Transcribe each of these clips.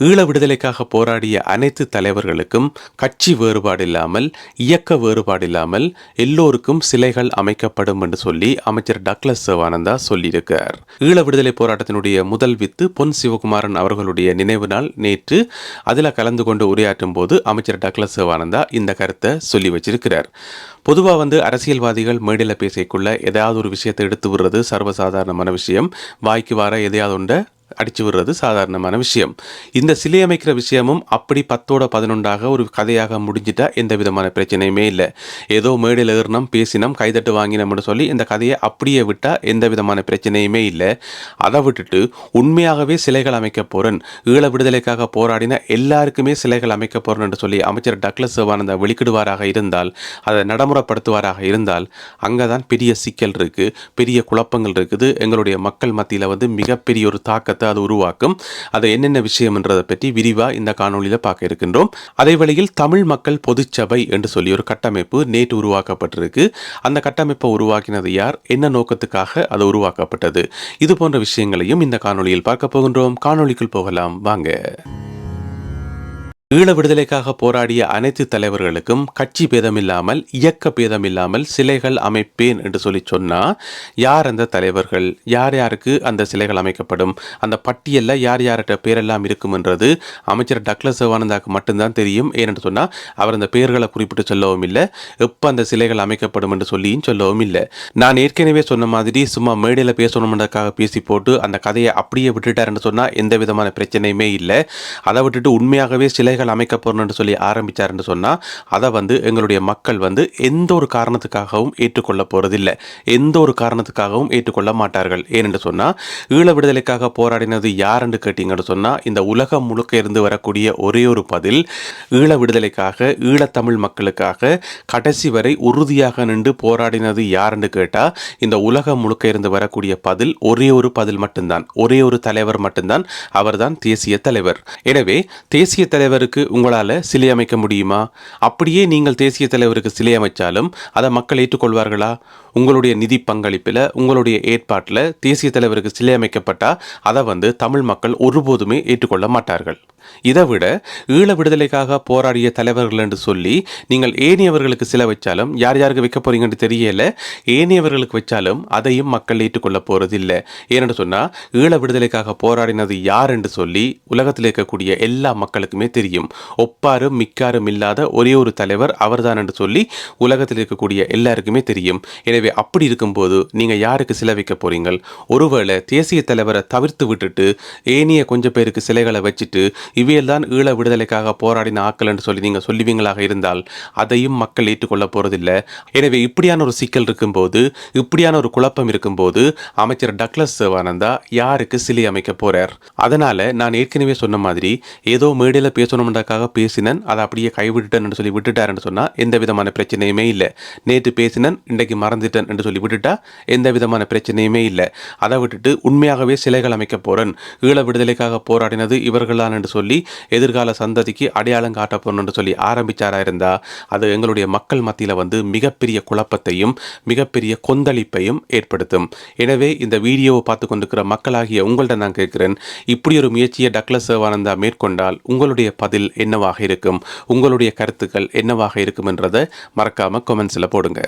ஈழ விடுதலைக்காக போராடிய அனைத்து தலைவர்களுக்கும் கட்சி வேறுபாடு இல்லாமல் இயக்க வேறுபாடு இல்லாமல் எல்லோருக்கும் சிலைகள் அமைக்கப்படும் என்று சொல்லி அமைச்சர் டக்ளஸ் சிவானந்தா சொல்லியிருக்கார் ஈழ விடுதலை போராட்டத்தினுடைய முதல் வித்து பொன் சிவகுமாரன் அவர்களுடைய நினைவு நாள் நேற்று. அதில் கலந்து கொண்டு உரையாற்றும் போது அமைச்சர் டக்ளஸ் சிவானந்தா இந்த கருத்தை சொல்லி வச்சிருக்கிறார். பொதுவாக வந்து அரசியல்வாதிகள் மேடையில் பேசிக்குள்ள ஏதாவது ஒரு விஷயத்தை எடுத்து விடுறது சர்வசாதாரணமான விஷயம். வாய்க்கு வர எதையாவது உண்ட அடிச்சு விடுறது சாதாரணமான விஷயம். இந்த சிலை அமைக்கிற விஷயமும் அப்படி பத்தோட பதினொன்றாக ஒரு கதையாக முடிஞ்சிட்டா எந்த விதமான பிரச்சனையுமே இல்லை. ஏதோ மேடையில் ஏறினோம் பேசினோம் கைதட்டு வாங்கினோம்னு சொல்லி இந்த கதையை அப்படியே விட்டால் எந்த விதமான பிரச்சனையுமே இல்லை. அதை விட்டுட்டு உண்மையாகவே சிலைகள் அமைக்க போகிறேன் ஈழ விடுதலைக்காக போராடின எல்லாருக்குமே சிலைகள் அமைக்க போறேன்னு சொல்லி அமைச்சர் டக்ளஸ் சிவானந்தா வெளிக்கிடுவாராக இருந்தால் அதை நடைமுறைப்படுத்துவாராக இருந்தால் அங்கே தான் பெரிய சிக்கல் இருக்குது பெரிய குழப்பங்கள் இருக்குது. எங்களுடைய மக்கள் மத்தியில் வந்து மிகப்பெரிய ஒரு தாக்கத்தை அது உருவாக்கும். அது என்னென்ன விஷயம்ன்றதை பற்றி விரிவாக இந்த காணொளியில் பார்க்க இருக்கின்றோம். அதே வழியில் தமிழ் மக்கள் பொதுச்சபை என்று சொல்லி ஒரு கட்டமைப்பு நேற்று உருவாக்கப்பட்டிருக்கு. அந்த கட்டமைப்பை உருவாக்கினது யார்? என்ன நோக்கத்துக்காக அது உருவாக்கப்பட்டது? இது போன்ற விஷயங்களையும் இந்த காணொளியில் பார்க்க போகின்றோம். காணொலிக்குள் போகலாம். வாங்க. ஈழ விடுதலைக்காக போராடிய அனைத்து தலைவர்களுக்கும் கட்சி பேதமில்லாமல் இயக்க பேதமில்லாமல் சிலைகள் அமைப்பேன் என்று சொல்லி சொன்னால் யார் அந்த தலைவர்கள்? யார் யாருக்கு அந்த சிலைகள் அமைக்கப்படும்? அந்த பட்டியலில் யார் யார்கிட்ட பேரெல்லாம் இருக்கும்ன்றது அமைச்சர் டக்ளஸ் சிவானந்தாக்கு மட்டும்தான் தெரியும். ஏனென்று சொன்னால் அவர் அந்த பெயர்களை குறிப்பிட்டு சொல்லவும் இல்லை. எப்போ அந்த சிலைகள் அமைக்கப்படும் என்று சொல்லியும் சொல்லவும் இல்லை. நான் ஏற்கனவே சொன்ன மாதிரி சும்மா மேடையில் பேசணும்ன்றதுக்காக பேசி போட்டு அந்த கதையை அப்படியே விட்டுட்டார் என்று சொன்னால் எந்த விதமான பிரச்சனையுமே இல்லை. அதை விட்டுட்டு உண்மையாகவே சிலை சிலைகள் அமைக்க போறோம்னு சொல்லி ஆரம்பிச்சாருன்னு சொன்னால் அதை வந்து எங்களுடைய மக்கள் வந்து எந்த ஒரு காரணத்துக்காகவும் ஏற்றுக்கொள்ள போறதில்லை. எந்த ஒரு காரணத்துக்காகவும் ஏற்றுக்கொள்ள மாட்டார்கள். ஏனென்று சொன்னால் ஈழ விடுதலைக்காக போராடினது யாருன்னு கேட்டீங்கன்னு சொன்னால் இந்த உலகம் முழுக்க இருந்து வரக்கூடிய ஒரே ஒரு பதில் ஈழ விடுதலைக்காக ஈழத்தமிழ் மக்களுக்காக கடைசி வரை உறுதியாக நின்று போராடினது யாருன்னு கேட்டால் இந்த உலகம் முழுக்க இருந்து வரக்கூடிய பதில் ஒரே ஒரு பதில் மட்டும்தான். ஒரே ஒரு தலைவர் மட்டும்தான். அவர்தான் தேசிய தலைவர். எனவே தேசிய தலைவர் தலைவருக்கு உங்களால் சிலை அமைக்க முடியுமா? அப்படியே நீங்கள் தேசிய தலைவருக்கு சிலை அமைச்சாலும் அதை மக்கள் ஏற்றுக்கொள்வார்களா? உங்களுடைய நிதி பங்களிப்பில் உங்களுடைய ஏற்பாட்டில் தேசிய தலைவருக்கு சிலை அமைக்கப்பட்டால் அதை வந்து தமிழ் மக்கள் ஒருபோதுமே ஏற்றுக்கொள்ள மாட்டார்கள். இதை விட ஈழ விடுதலைக்காக போராடிய தலைவர்கள் என்று சொல்லி நீங்கள் ஏனியவர்களுக்கு சில வச்சாலும் யார் யாருக்கு வைக்க போறீங்கன்னு தெரியல. ஏனியவர்களுக்கு வச்சாலும் அதையும் மக்கள் ஏற்றுக்கொள்ள போறதில்லை. ஏன்னு சொன்னால் ஈழ விடுதலைக்காக போராடினது யார் என்று சொல்லி உலகத்தில் இருக்கக்கூடிய எல்லா மக்களுக்குமே தெரியும். ஒப்பாரும் மிக்காரும் இல்லாத ஒரே ஒரு தலைவர் அவர்தான் என்று சொல்லி உலகத்தில் இருக்கக்கூடிய எல்லாருக்குமே தெரியும். எனவே அப்படி இருக்கும்போது நீங்கள் யாருக்கு சிலை வைக்க போறீங்கள்? ஒருவேளை தேசிய தலைவரை தவிர்த்து விட்டுட்டு ஏனிய கொஞ்சம் பேருக்கு சிலைகளை வச்சுட்டு இவையெல்லாம் ஈழ விடுதலைக்காக போராடின ஆக்கள் என்று சொல்லி நீங்கள் சொல்லுவீங்களாக இருந்தால் அதையும் மக்கள் ஏற்றுக்கொள்ள போறதில்லை. எனவே இப்படியான ஒரு சிக்கல் இருக்கும்போது இப்படியான ஒரு குழப்பம் இருக்கும்போது அமைச்சர் டக்ளஸ் சிவானந்தா யாருக்கு சிலை அமைக்க போறார்? அதனால நான் ஏற்கனவே சொன்ன மாதிரி ஏதோ மேடையில் பேசணும் கவர்மெண்ட்டுக்காக பேசினேன் அதை அப்படியே கைவிட்டுட்டேன் சொல்லி விட்டுட்டாருன்னு சொன்னால் எந்த விதமான பிரச்சனையுமே இல்லை. நேற்று பேசினேன் இன்றைக்கு மறந்துட்டேன் என்று சொல்லி விட்டுட்டா எந்த விதமான பிரச்சனையுமே இல்லை. அதை விட்டுட்டு உண்மையாகவே சிலைகள் அமைக்க போகிறேன் ஈழ விடுதலைக்காக போராடினது இவர்கள்தான் என்று சொல்லி எதிர்கால சந்ததிக்கு அடையாளம் காட்ட போறோம் என்று சொல்லி ஆரம்பித்தாரா இருந்தா அது எங்களுடைய மக்கள் மத்தியில் வந்து மிகப்பெரிய குழப்பத்தையும் மிகப்பெரிய கொந்தளிப்பையும் ஏற்படுத்தும். எனவே இந்த வீடியோவை பார்த்து கொண்டிருக்கிற மக்களாகிய உங்கள்கிட்ட நான் கேட்குறேன் இப்படி ஒரு முயற்சியை டக்ளஸ் சேவானந்தா மேற்கொண்டால் உங்களுடைய பதில் என்னவாக இருக்கும்? உங்களுடைய கருத்துக்கள் என்னவாக இருக்கும் என்றதை மறக்காம கொமெண்ட்ஸில் போடுங்க.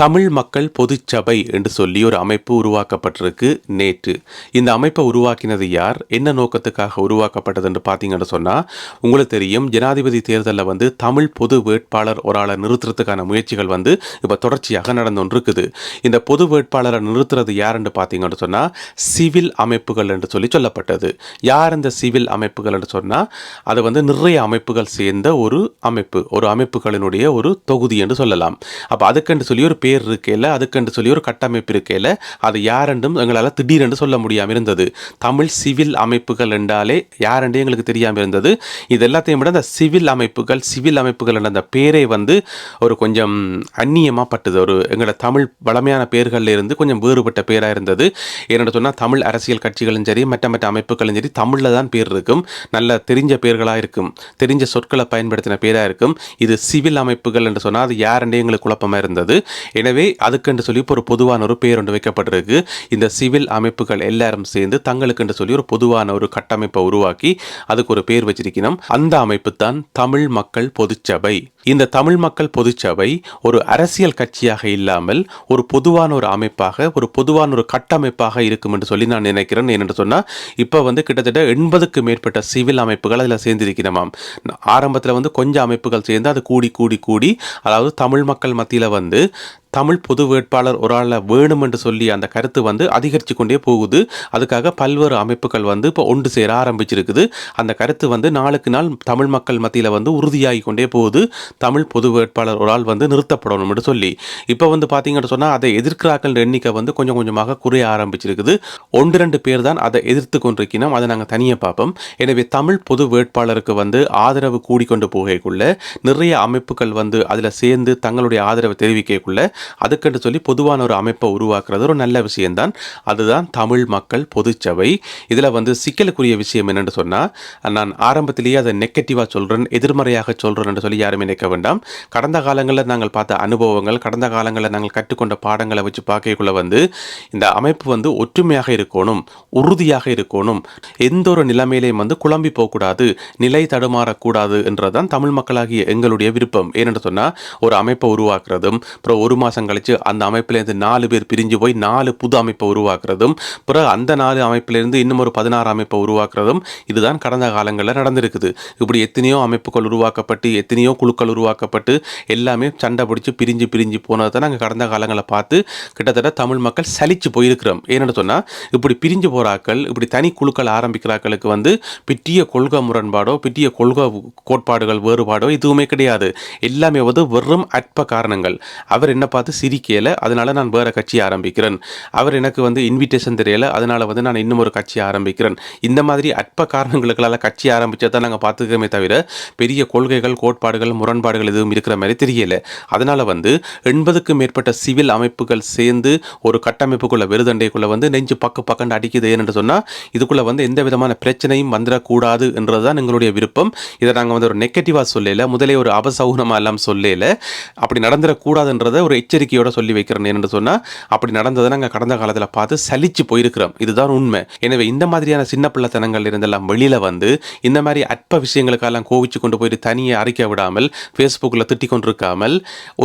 தமிழ் மக்கள் பொதுச்சபை என்று சொல்லி ஒரு அமைப்பு உருவாக்கப்பட்டிருக்கு நேற்று. இந்த அமைப்பை உருவாக்கினது யார்? என்ன நோக்கத்துக்காக உருவாக்கப்பட்டது என்று பார்த்தீங்கன்னு சொன்னால் உங்களுக்கு தெரியும் ஜனாதிபதி தேர்தலில் வந்து தமிழ் பொது வேட்பாளர் ஒரு ஆளை நிறுத்துறதுக்கான முயற்சிகள் வந்து இப்போ தொடர்ச்சியாக நடந்து இருக்குது இந்த பொது வேட்பாளரை நிறுத்துறது யாருன்னு பார்த்தீங்கன்னு சொன்னால் சிவில் அமைப்புகள் என்று சொல்லி சொல்லப்பட்டது. யார் இந்த சிவில் அமைப்புகள் என்று சொன்னால் அது வந்து நிறைய அமைப்புகள் சேர்ந்த ஒரு அமைப்பு ஒரு அமைப்புகளினுடைய ஒரு தொகுதி என்று சொல்லலாம். அப்போ அதுக்கென்று சொல்லி ஒரு பேர் இருக்கையில் அதுக்கென்று சொல்லி ஒரு கட்டமைப்பு இருக்கையில் அது யாரென்றும் எங்களால் திடீரென்று சொல்ல முடியாமல் இருந்தது. தமிழ் சிவில் அமைப்புகள் என்றாலே யாரென்று எங்களுக்கு தெரியாமல் இருந்தது. இது எல்லாத்தையும் விட அந்த சிவில் அமைப்புகள் சிவில் அமைப்புகள் என்ற அந்த பேரை வந்து ஒரு கொஞ்சம் அந்நியமாக பட்டது ஒரு எங்களோட தமிழ் வளமையான பேர்களில் இருந்து கொஞ்சம் வேறுபட்ட பேராக இருந்தது. ஏன்னு சொன்னால் தமிழ் அரசியல் கட்சிகளும் சரி மற்ற மற்ற அமைப்புகளும் சரி தமிழில் தான் பேர் இருக்கும். நல்ல தெரிஞ்ச பேர்களாக இருக்கும். தெரிஞ்ச சொற்களை பயன்படுத்தின பேராக இருக்கும். இது சிவில் அமைப்புகள் என்று சொன்னால் அது யாரென்றே எங்களுக்கு குழப்பமாக இருந்தது. எனவே அதுக்கென்று சொல்லி இப்போ ஒரு பொதுவான ஒரு பேர் ஒன்று வைக்கப்பட்டிருக்கு. இந்த சிவில் அமைப்புகள் எல்லாரும் சேர்ந்து தங்களுக்கென்று சொல்லி ஒரு பொதுவான ஒரு கட்டமைப்பை உருவாக்கி அதுக்கு ஒரு பேர் வச்சிருக்கணும். அந்த அமைப்பு தான் தமிழ் மக்கள் பொதுச்சபை. இந்த தமிழ் மக்கள் பொதுச்சபை ஒரு அரசியல் கட்சியாக இல்லாமல் ஒரு பொதுவான ஒரு அமைப்பாக ஒரு பொதுவான ஒரு கட்டமைப்பாக இருக்கும் என்று சொல்லி நான் நினைக்கிறேன். ஏனென்று சொன்னால் இப்போ வந்து கிட்டத்தட்ட எண்பதுக்கு மேற்பட்ட சிவில் அமைப்புகள் அதில் சேர்ந்திருக்கிறமாம் ஆரம்பத்தில் வந்து கொஞ்சம் அமைப்புகள் சேர்ந்து அது கூடி கூடி கூடி அதாவது தமிழ் மக்கள் மத்தியில் வந்து தமிழ் பொது வேட்பாளர் ஒரு ஆளை வேணும் என்று சொல்லி அந்த கருத்து வந்து அதிகரித்து கொண்டே போகுது. அதுக்காக பல்வேறு அமைப்புகள் வந்து இப்போ ஒன்று சேர ஆரம்பிச்சிருக்குது. அந்த கருத்து வந்து நாளுக்கு நாள் தமிழ் மக்கள் மத்தியில் வந்து உறுதியாகி கொண்டே போகுது. தமிழ் பொது வேட்பாளர் ஒரு ஆள் வந்து நிறுத்தப்படணும் என்று சொல்லி. இப்போ வந்து பார்த்தீங்கன்னு சொன்னால் அதை எதிர்க்கிறார்கள் எண்ணிக்கை வந்து கொஞ்சம் கொஞ்சமாக குறைய ஆரம்பிச்சிருக்குது. ஒன்று ரெண்டு பேர் தான் அதை எதிர்த்து கொண்டிருக்கணும் அதை நாங்கள் தனியாக பார்ப்போம். எனவே தமிழ் பொது வேட்பாளருக்கு வந்து ஆதரவு கூடிக்கொண்டு போகக்குள்ள நிறைய அமைப்புகள் வந்து அதில் சேர்ந்து தங்களுடைய ஆதரவை தெரிவிக்கக்குள்ள அதுக்கென்று சொல்லி பொதுவான ஒரு அமைப்பை உருவாக்குறது ஒரு நல்ல விஷயம்தான். அதுதான் தமிழ் மக்கள் பொதுச்சபை. இதில் வந்து சிக்கலுக்குரிய விஷயம் என்னென்னு சொன்னால் நான் ஆரம்பத்திலேயே அதை நெகட்டிவாக சொல்கிறேன் எதிர்மறையாக சொல்கிறேன் என்று சொல்லி யாருமே நினைக்க வேண்டாம். கடந்த காலங்களில் நாங்கள் பார்த்த அனுபவங்கள் கடந்த காலங்களில் நாங்கள் கற்றுக்கொண்ட பாடங்களை வச்சு பார்க்கக்குள்ள வந்து இந்த அமைப்பு வந்து ஒற்றுமையாக இருக்கணும் உறுதியாக இருக்கணும். எந்த ஒரு நிலைமையிலையும் வந்து குழம்பி போகக்கூடாது நிலை தடுமாறக்கூடாது என்றதான் தமிழ் மக்களாகிய எங்களுடைய விருப்பம். ஏனென்று சொன்னால் ஒரு அமைப்பை உருவாக்குறதும் அப்புறம் ஒரு மாதம் கழிச்சு அந்த அமைப்பிலேருந்து நாலு பேர் பிரிஞ்சு போய் நாலு புது அமைப்பை உருவாக்குறதும் பிறகு அந்த நாலு அமைப்பிலிருந்து இன்னும் ஒரு பதினாறு அமைப்பை உருவாக்குறதும் இதுதான் கடந்த காலங்களில் நடந்திருக்குது. இப்படி எத்தனையோ அமைப்புகள் உருவாக்கப்பட்டு எத்தனையோ குழுக்கள் உருவாக்கப்பட்டு எல்லாமே சண்டை பிடிச்சி பிரிஞ்சு பிரிஞ்சு போனதை நாங்கள் கடந்த காலங்களை பார்த்து கிட்டத்தட்ட தமிழ் மக்கள் சலிச்சு போயிருக்கிறோம். ஏன்னு சொன்னால் இப்படி பிரிஞ்சு போகிறாக்கள் இப்படி தனி குழுக்கள் ஆரம்பிக்கிறாக்களுக்கு வந்து பிட்டிய கொள்கை முரண்பாடோ பிட்டிய கொள்கை கோட்பாடுகள் வேறுபாடோ எதுவுமே கிடையாது. எல்லாமே வந்து வெறும் அற்ப காரணங்கள். அவர் என்ன பார்த்து சிரிக்கல அதனால நான் வேற கட்சி ஆரம்பிக்கிறேன். அவர் எனக்கு வந்து இன்விடேஷன் தெரியல அதனால வந்து நான் இன்னும் ஒரு கட்சி ஆரம்பிக்கிறேன். இந்த மாதிரி அற்ப காரணங்களுக்களால் கட்சி ஆரம்பிச்சதை நாங்கள் பார்த்துக்கமே தவிர பெரிய கொள்கைகள் கோட்பாடுகள் முரண்பாடுகள் எதுவும் இருக்கிற மாதிரி தெரியல. அதனால வந்து எண்பதுக்கும் மேற்பட்ட சிவில் அமைப்புகள் சேர்ந்து ஒரு கட்டமைப்புக்குள்ள வெறுதண்டைக்குள்ளே வந்து நெஞ்சு பக்கு பக்கண்டு அடிக்குது என்று சொன்னால் இதுக்குள்ள வந்து எந்த விதமான பிரச்சனையும் வந்துடக்கூடாது என்றதுதான் எங்களுடைய விருப்பம். இதை நாங்கள் வந்து ஒரு நெகட்டிவாக சொல்லல முதலே ஒரு அபசகுனமாக எல்லாம் சொல்லல. அப்படி நடந்துடக்கூடாதுன்றதை ஒரு எச்சரிக்கையோட சொல்லி வைக்கிறேன் என்று சொன்னால் அப்படி நடந்ததை நாங்கள் கடந்த காலத்தில் பார்த்து சலிச்சு போயிருக்கிறோம். இதுதான் உண்மை. எனவே இந்த மாதிரியான சின்ன பிள்ளைத்தனங்கள் இருந்தெல்லாம் வெளியில் வந்து இந்த மாதிரி அற்ப விஷயங்களுக்கெல்லாம் கோவிச்சு கொண்டு போயிட்டு தனியை அறிக்க விடாமல் ஃபேஸ்புக்கில் திட்டிக் கொண்டிருக்காமல்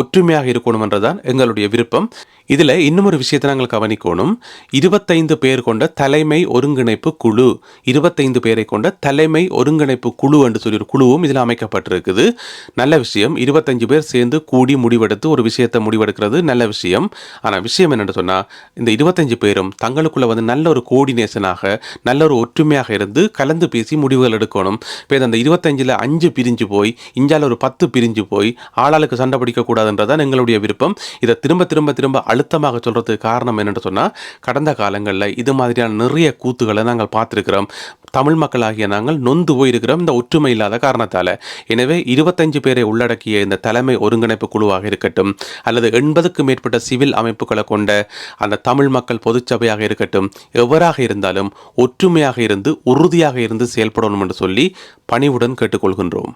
ஒற்றுமையாக இருக்கணும்ன்றதான் எங்களுடைய விருப்பம். இதில் இன்னும் ஒரு விஷயத்தை நாங்கள் கவனிக்கணும். இருபத்தைந்து பேர் கொண்ட தலைமை ஒருங்கிணைப்பு குழு இருபத்தைந்து பேரை கொண்ட தலைமை ஒருங்கிணைப்பு குழு என்று சொல்லி ஒரு குழுவும் இதில் அமைக்கப்பட்டிருக்குது. நல்ல விஷயம் இருபத்தஞ்சு பேர் சேர்ந்து கூடி முடிவெடுத்து ஒரு விஷயத்தை எடுக்கிறது நல்ல விஷயம். ஆனால் விஷயம் என்னென்னு சொன்னால் இந்த இருபத்தஞ்சு பேரும் தங்களுக்குள்ள வந்து நல்ல ஒரு கோஆர்டினேஷனாக நல்ல ஒரு ஒற்றுமையாக இருந்து கலந்து பேசி முடிவுகள் எடுக்கணும். இப்போ அந்த இருபத்தஞ்சில் அஞ்சு பிரிஞ்சு போய் இஞ்சால் ஒரு பத்து பிரிஞ்சு போய் ஆளாளுக்கு சண்டை பிடிக்கக்கூடாதுன்றதான் எங்களுடைய விருப்பம். இதை திரும்ப திரும்ப திரும்ப அழுத்தமாக சொல்கிறதுக்கு காரணம் என்னென்னு சொன்னால் கடந்த காலங்களில் இது மாதிரியான நிறைய கூத்துகளை நாங்கள் பார்த்துருக்கிறோம். தமிழ் மக்களாகிய நாங்கள் நொந்து போயிருக்கிறோம் இந்த ஒற்றுமை இல்லாத காரணத்தால். எனவே இருபத்தஞ்சு பேரை உள்ளடக்கிய இந்த தலைமை ஒருங்கிணைப்பு குழுவாக இருக்கட்டும் அல்லது எண்பதுக்கு மேற்பட்ட சிவில் அமைப்புகளை கொண்ட அந்த தமிழ் மக்கள் பொதுச்சபையாக இருக்கட்டும் எவராக இருந்தாலும் ஒற்றுமையாக இருந்து உறுதியாக இருந்து செயல்படணும் என்று சொல்லி பணிவுடன் கேட்டுக்கொள்கின்றோம்.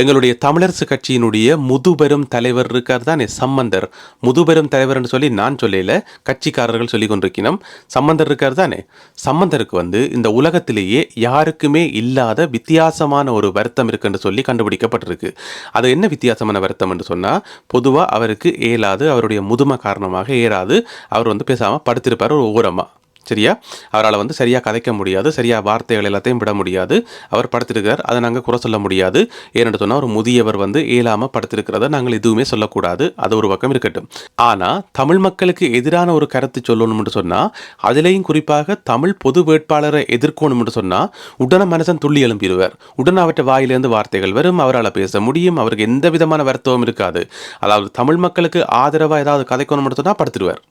எங்களுடைய தமிழரசு கட்சியினுடைய முதுபெரும் தலைவர் இருக்கார் தானே சம்பந்தர். முதுபெரும் தலைவர்னு சொல்லி நான் சொல்லல கட்சிக்காரர்கள் சொல்லி கொண்டிருக்கணும் சம்பந்தர் இருக்கார் தானே சம்பந்தருக்கு வந்து இந்த உலகத்திலேயே யாருக்குமே இல்லாத வித்தியாசமான ஒரு வருத்தம் இருக்குன்னு சொல்லி கண்டுபிடிக்கப்பட்டிருக்கு. அது என்ன வித்தியாசமான வருத்தம் என்று சொன்னால் பொதுவாக அவருக்கு ஏலாது அவருடைய முதுமை காரணமாக ஏறாது அவர் வந்து பேசாமல் படுத்திருப்பார் ஒரு ஓரமாக சரியா? அவரால் வந்து சரியாக கதைக்க முடியாது சரியாக வார்த்தைகள் எல்லாத்தையும் விட முடியாது. அவர் படுத்திருக்கிறார் அதை நாங்கள் குறை சொல்ல முடியாது. ஏன்னு சொன்னால் ஒரு முதியவர் வந்து இயலாமல் படுத்திருக்கிறத நாங்கள் எதுவுமே சொல்லக்கூடாது. அது ஒரு பக்கம் இருக்கட்டும். ஆனால் தமிழ் மக்களுக்கு எதிரான ஒரு கருத்து சொல்லணும்னு சொன்னால் அதுலேயும் குறிப்பாக தமிழ் பொது வேட்பாளரை எதிர்க்கணும்னு சொன்னால் உடனே மனசன் துள்ளி எழும்பிடுவார். உடனே அவற்றை வாயிலிருந்து வார்த்தைகள் வரும் அவரால் பேச முடியும் அவருக்கு எந்த விதமான வருத்தமும் இருக்காது. அதாவது தமிழ் மக்களுக்கு ஆதரவாக ஏதாவது கதைக்கணும்னு சொன்னால் படுத்துடுவார்.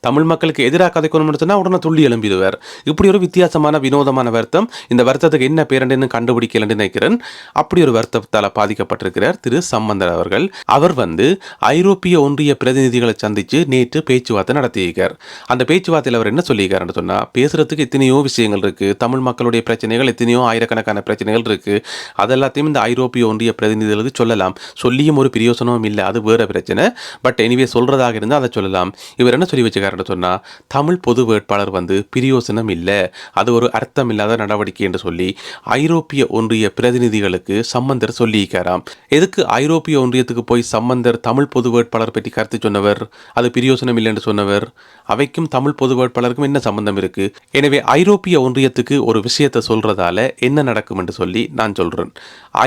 தமிழ் மக்களுக்கு எதிராக கதைக்கணும் சொன்னா உடனே துள்ளி எழும்பிடுவார். இப்படி ஒரு வித்தியாசமான வினோதமான வருத்தம். இந்த வருத்தத்துக்கு என்ன பேரண்டுன்னு கண்டுபிடிக்கலன்னு நினைக்கிறேன். அப்படி ஒரு வருத்தத்தால் பாதிக்கப்பட்டிருக்கிறார் திரு சம்பந்தர் அவர்கள். அவர் வந்து ஐரோப்பிய ஒன்றிய பிரதிநிதிகளை சந்திச்சு நேற்று பேச்சுவார்த்தை நடத்தியிருக்கார். அந்த பேச்சுவார்த்தையில் அவர் என்ன சொல்லியிருக்காருன்னு சொன்னா பேசுறதுக்கு எத்தனையோ விஷயங்கள் இருக்கு. தமிழ் மக்களுடைய பிரச்சனைகள் எத்தனையோ ஆயிரக்கணக்கான பிரச்சனைகள் இருக்கு. அதெல்லாத்தையும் இந்த ஐரோப்பிய ஒன்றிய பிரதிநிதிகளுக்கு சொல்லலாம். சொல்லியும் ஒரு பிரயோசனமும் இல்லை. அது வேற பிரச்சனை. பட் எனிவே சொல்றதாக இருந்தால் அதை சொல்லலாம். இவர் என்ன சொல்லி வச்சுக்காருன்னு சொன்னால் தமிழ் பொது வேட்பாளர் வந்து பிரியோசனம் இல்லை. அது ஒரு அர்த்தம் இல்லாத நடவடிக்கை என்று சொல்லி ஐரோப்பிய ஒன்றிய பிரதிநிதிகளுக்கு சம்பந்தர் சொல்லியிருக்காராம். எதுக்கு ஐரோப்பிய ஒன்றியத்துக்கு போய் சம்பந்தர் தமிழ் பொது வேட்பாளர் பற்றி கருத்து சொன்னவர்? அது பிரியோசனம் இல்லை என்று சொன்னவர். அவைக்கும் தமிழ் பொது வேட்பாளருக்கும் என்ன சம்பந்தம் இருக்கு? எனவே ஐரோப்பிய ஒன்றியத்துக்கு ஒரு விஷயத்தை சொல்றதால என்ன நடக்கும் என்று சொல்லி நான் சொல்றேன்.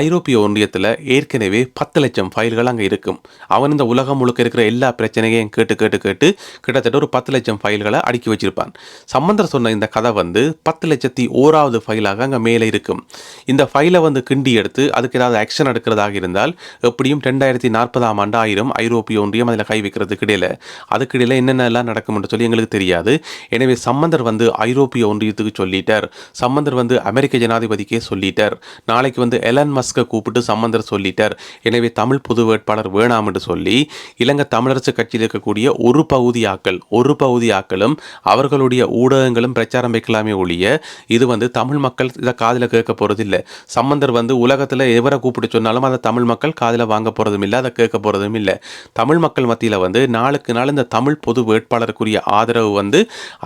ஐரோப்பிய ஒன்றியத்தில் ஏற்கனவே பத்து லட்சம் ஃபைல்கள் அங்கே இருக்கும். அவன் இந்த உலகம் முழுக்க இருக்கிற எல்லா பிரச்சனையையும் கேட்டு கேட்டு கேட்டு கிட்டத்தட்ட ஒரு பத்து லட்சம் ஃபைல்களை அடுக்கி வச்சிருப்பான். சம்பந்தர் சொன்ன இந்த கதை வந்து பத்து லட்சத்தி ஓராவது ஃபைலாக அங்கே மேலே இருக்கும். இந்த ஃபைலை வந்து கிண்டி எடுத்து அதுக்கு ஏதாவது ஆக்ஷன் எடுக்கிறதாக இருந்தால் எப்படியும் ரெண்டாயிரத்தி நாற்பதாம் ஆண்டு ஆயிரம் ஐரோப்பிய ஒன்றியம் அதில் கை வைக்கிறதுக்கு இடையில அதுக்கு இடையில என்னென்னலாம் நடக்கும்னு சொல்லி எங்களுக்கு தெரியாது. எனவே சம்பந்தர் வந்து ஐரோப்பிய ஒன்றியத்துக்கு சொல்லிட்டார். சம்பந்தர் வந்து அமெரிக்க ஜனாதிபதிக்கே சொல்லிட்டார். நாளைக்கு வந்து எலன் மஸ்கை கூப்பிட்டு சம்பந்தர் சொல்லிட்டார். எனவே தமிழ் பொது வேட்பாளர் வேணாம் என்று சொல்லி இலங்கை தமிழரசு கட்சியில் இருக்கக்கூடிய ஒரு பகுதி ஆக்கள் ஒரு பகுதி ஆக்களும் அவர்களுடைய ஊடகங்களும் பிரச்சாரம் வைக்கலாமே ஒழிய இது வந்து தமிழ் மக்கள் இதை காதில் கேட்க போகிறதில்லை சம்பந்தர் வந்து உலகத்தில் எவரை கூப்பிட்டு சொன்னாலும் அதை தமிழ் மக்கள் காதில் வாங்க போகிறதும் இல்லை அதை கேட்க போகிறதும் இல்லை தமிழ் மக்கள் மத்தியில் வந்து நாளுக்கு நாள் இந்த தமிழ் பொது வேட்பாளருக்குரிய ஆதரவு வந்து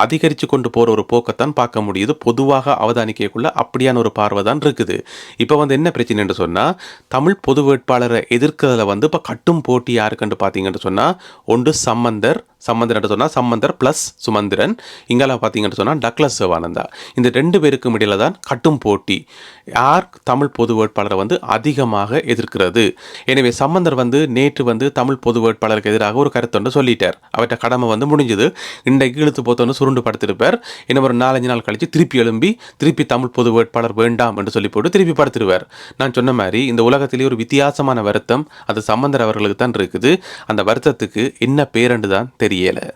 அதிகரித்து கொண்டு போகிற ஒரு போக்கத்தான் பார்க்க முடியுது. பொதுவாக அவதானிக்கக்குள்ள அப்படியான ஒரு பார்வை தான் இருக்குது. இப்போ வந்து என்ன பிரச்சனை என்று சொன்னால் தமிழ் பொது வேட்பாளரை எதிர்க்கிறதுல வந்து இப்போ கட்டும் போட்டி யாருக்குன்னு பார்த்தீங்கன்னு சொன்னால் ஒன்று சம்பந்தர் சம்பந்தர் சொன்னால் சம்பந்தர் ப்ளஸ் சுமந்திரன். இங்கால பார்த்தீங்கன்னு சொன்னால் டக்ளஸ் சிவானந்தா. இந்த ரெண்டு பேருக்கும் இடையில தான் கட்டும் போட்டி. யார் தமிழ் பொது வேட்பாளரை வந்து அதிகமாக எதிர்க்கிறது? எனவே சம்பந்தர் வந்து நேற்று வந்து தமிழ் பொது வேட்பாளருக்கு எதிராக ஒரு கருத்தொன்று சொல்லிட்டார். அவர்கிட்ட கடமை வந்து முடிஞ்சது. இன்றைக்கு இழுத்து போத்தோன்னு சுருண்டு படுத்திருப்பார். இன்னும் ஒரு நாலஞ்சு நாள் கழித்து திருப்பி எழும்பி திருப்பி தமிழ் பொது வேட்பாளர் வேண்டாம் என்று சொல்லி போட்டு திருப்பி படுத்துருவார். நான் சொன்ன மாதிரி இந்த உலகத்திலேயே ஒரு வித்தியாசமான வருத்தம் அது சம்பந்தர் அவர்களுக்கு தான் இருக்குது. அந்த வருத்தத்துக்கு என்ன பேரண்டு தான் தெரியும். தெரியலை